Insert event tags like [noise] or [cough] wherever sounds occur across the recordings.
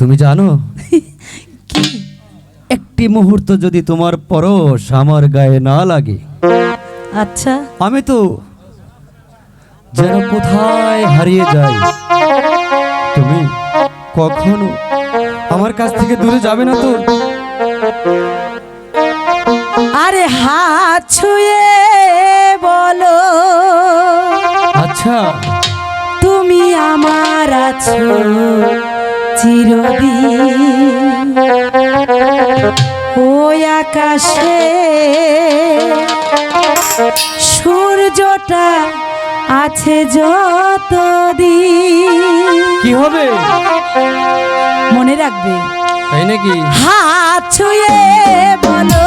তুমি জানো? [laughs] কি? একটি মুহূর্ত যদি তোমার পরশ আমার গায়ে না লাগে আচ্ছা। আমি তো যেন কোথায় হারিয়ে যাই। তুমি কখনো আমার কাছ থেকে দূরে যাবে না তো? আরে হাত ছুঁয়ে বলো। আচ্ছা। তুমি আমার আছো। চিরদিন ওই আকাশে সূর্যটা আছে যতদিন। কি হবে? মনে রাখবে। তাই নাকি? হাত ছুঁয়ে বলো।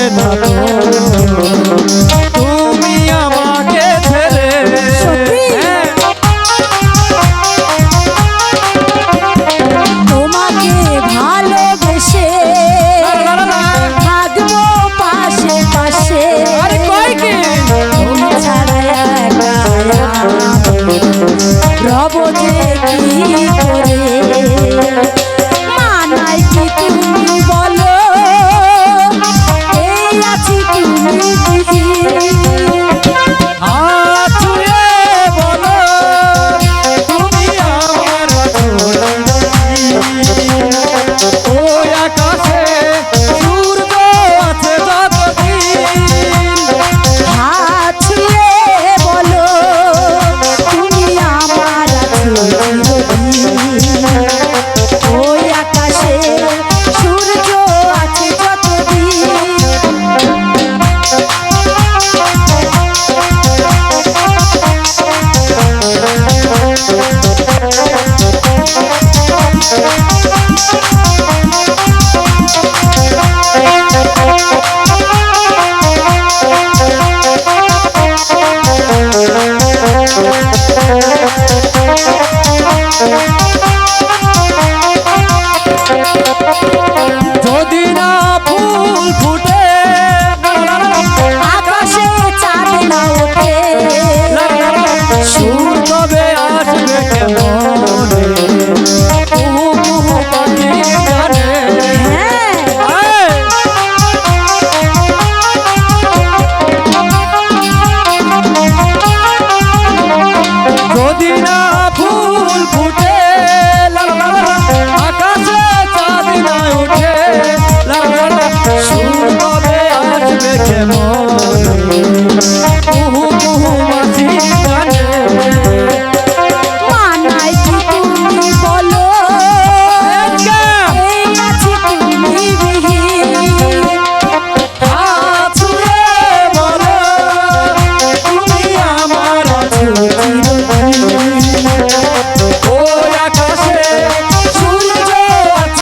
থাকো তোমাকে ভালোবেসে থাকব পাশে পাশে তুমি কি করে মানায় কি তুমি